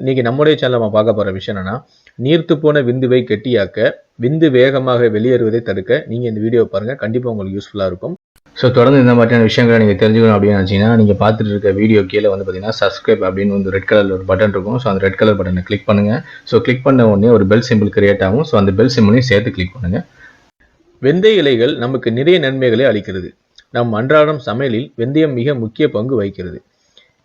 இன்னைக்கு நம்முடைய சேனல் நம்ம பார்க்க போகிற விஷயம் என்னன்னா நீர்த்து போன விந்துவை கெட்டியாக்க விந்து வேகமாக வெளியேறுவதை தடுக்க நீங்கள் இந்த வீடியோ பாருங்க. கண்டிப்பாக உங்களுக்கு யூஸ்ஃபுல்லாக இருக்கும். ஸோ தொடர்ந்து இந்த மாதிரியான விஷயங்களை நீங்கள் தெரிஞ்சுக்கணும் அப்படின்னு நினச்சிங்கன்னா நீங்கள் பார்த்துட்டு இருக்க வீடியோ கீழே வந்து பார்த்தீங்கன்னா சப்ஸ்கிரைப் அப்படின்னு வந்து ரெட் கலர் ஒரு பட்டன் இருக்கும். ஸோ அந்த ரெட் கலர் பட்டனை கிளிக் பண்ணுங்கள் ஸோ கிளிக் பண்ண உடனே ஒரு பெல் சிம்பிள் கிரியேட் ஆகும். ஸோ அந்த பெல் சிம்பிளையும் சேர்த்து கிளிக் பண்ணுங்கள் வெந்தய இலைகள் நமக்கு நிறைய நன்மைகளை அளிக்கிறது. நம் அன்றாடம் சமையலில் வெந்தயம் மிக முக்கிய பங்கு வகிக்கிறது.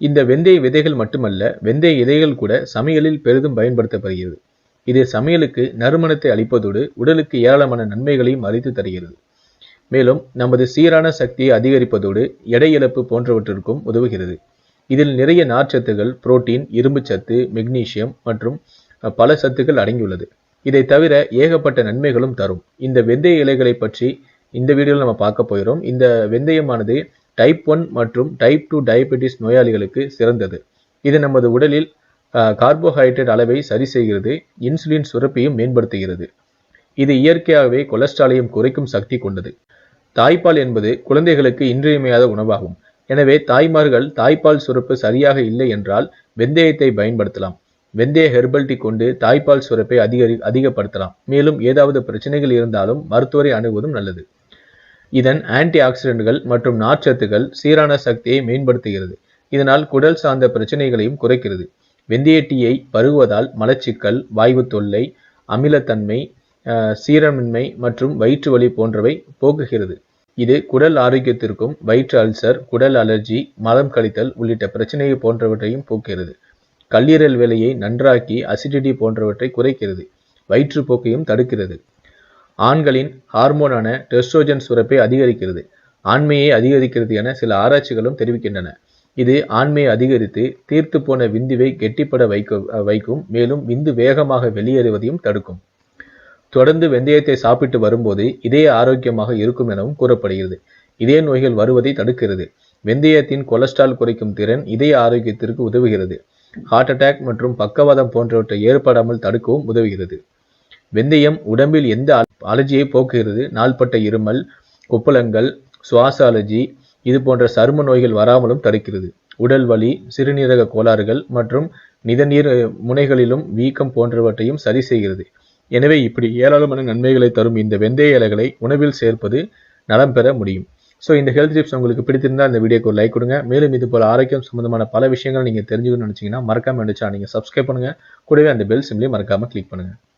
இந்த வெந்தய விதைகள் மட்டுமல்ல வெந்தய இலைகள் கூட சமையலில் பெரிதும் பயன்படுத்தப்படுகிறது. இது சமையலுக்கு நறுமணத்தை அளிப்பதோடு உடலுக்கு ஏராளமான நன்மைகளையும் அளித்து தருகிறது. மேலும் நமது சீரான சக்தியை அதிகரிப்பதோடு எடை இழப்பு போன்றவற்றிற்கும் உதவுகிறது. இதில் நிறைய நார்ச்சத்துகள் புரோட்டீன் இரும்பு சத்து மெக்னீசியம் மற்றும் பல சத்துக்கள் அடங்கியுள்ளது. இதை தவிர ஏகப்பட்ட நன்மைகளும் தரும். இந்த வெந்தய இலைகளை பற்றி இந்த வீடியோவில் நம்ம பார்க்க போகிறோம். இந்த வெந்தயமானது டைப் ஒன் மற்றும் டைப் டூ டயபெட்டிஸ் நோயாளிகளுக்கு சிறந்தது. இது நமது உடலில் கார்போஹைட்ரேட் அளவை சரி செய்கிறது இன்சுலின் சுரப்பையும் மேம்படுத்துகிறது. இது இயற்கையாகவே கொலஸ்ட்ராலையும் குறைக்கும் சக்தி கொண்டது. தாய்ப்பால் என்பது குழந்தைகளுக்கு இன்றியமையாத உணவாகும். எனவே தாய்மார்கள் தாய்ப்பால் சுரப்பு சரியாக இல்லை என்றால் வெந்தயத்தை பயன்படுத்தலாம். வெந்தய ஹெர்பல் டீ கொண்டு தாய்ப்பால் சுரப்பை அதிகரி அதிகப்படுத்தலாம். மேலும் ஏதாவது பிரச்சனைகள் இருந்தாலும் மருத்துவரை அணுகுவதும் நல்லது. இதன் ஆன்டி ஆக்சிடென்ட்கள் மற்றும் நார்ச்சத்துகள் சீரான சக்தியை மேம்படுத்துகிறது. இதனால் குடல் சார்ந்த பிரச்சனைகளையும் குறைக்கிறது. வெந்தய டீயை பருகுவதால் மலச்சிக்கல் வாய்வு தொல்லை அமிலத்தன்மை சீரமின்மை மற்றும் வயிற்று வலி போன்றவை போக்குகிறது. இது குடல் ஆரோக்கியத்திற்கும் வயிற்று அல்சர் குடல் அலர்ஜி மலம் கழித்தல் உள்ளிட்ட பிரச்சனைகள் போன்றவற்றையும் போக்குகிறது. கல்லீரல் வேலையை நன்றாக்கி அசிடிட்டி போன்றவற்றை குறைக்கிறது. வயிற்றுப்போக்கையும் தடுக்கிறது. ஆண்களின் ஹார்மோனான டெஸ்ட்ரோஜன் சுரப்பை அதிகரிக்கிறது. ஆண்மையை அதிகரிக்கிறது என சில ஆராய்ச்சிகளும் தெரிவிக்கின்றன. இது ஆண்மையை அதிகரித்து தீர்த்து போன விந்துவை கெட்டிப்பட வைக்க வைக்கும் மேலும் விந்து வேகமாக வெளியேறுவதையும் தடுக்கும். தொடர்ந்து வெந்தயத்தை சாப்பிட்டு வரும்போது இதய ஆரோக்கியமாக இருக்கும் எனவும் கூறப்படுகிறது. இதய நோய்கள் வருவதை தடுக்கிறது. வெந்தயத்தின் கொலஸ்ட்ரால் குறைக்கும் திறன் இதய ஆரோக்கியத்திற்கு உதவுகிறது. ஹார்ட் அட்டாக் மற்றும் பக்கவாதம் போன்றவற்றை ஏற்படாமல் தடுக்கவும் உதவுகிறது. வெந்தயம் உடம்பில் எந்த அல- அலர்ஜியை போக்குகிறது? நாள்பட்ட இருமல் கொப்பளங்கள் சுவாச அலர்ஜி இது போன்ற சரும நோய்கள் வராமலும் தடுக்கிறது. உடல் வலி சிறுநீரக கோளாறுகள் மற்றும் நிதநீர் முனைகளிலும் வீக்கம் போன்றவற்றையும் சரி செய்கிறது. எனவே இப்படி ஏராளமான நன்மைகளை தரும் இந்த வெந்தய இலைகளை உணவில் சேர்ப்பது நலம் பெற முடியும். ஸோ இந்த ஹெல்த் டிப்ஸ் உங்களுக்கு பிடித்திருந்தால் இந்த வீடியோக்கு ஒரு லைக் கொடுங்க. மேலும் இது போல ஆரோக்கியம் சம்பந்தமான பல விஷயங்கள் நீங்கள் தெரிஞ்சுக்கணும்னு நினச்சிங்கன்னா மறக்காம நினச்சா நீங்கள் சப்ஸ்கிரைப் பண்ணுங்க. கூடவே அந்த பெல் சிம்லையும் மறக்காமல் கிளிக் பண்ணுங்கள்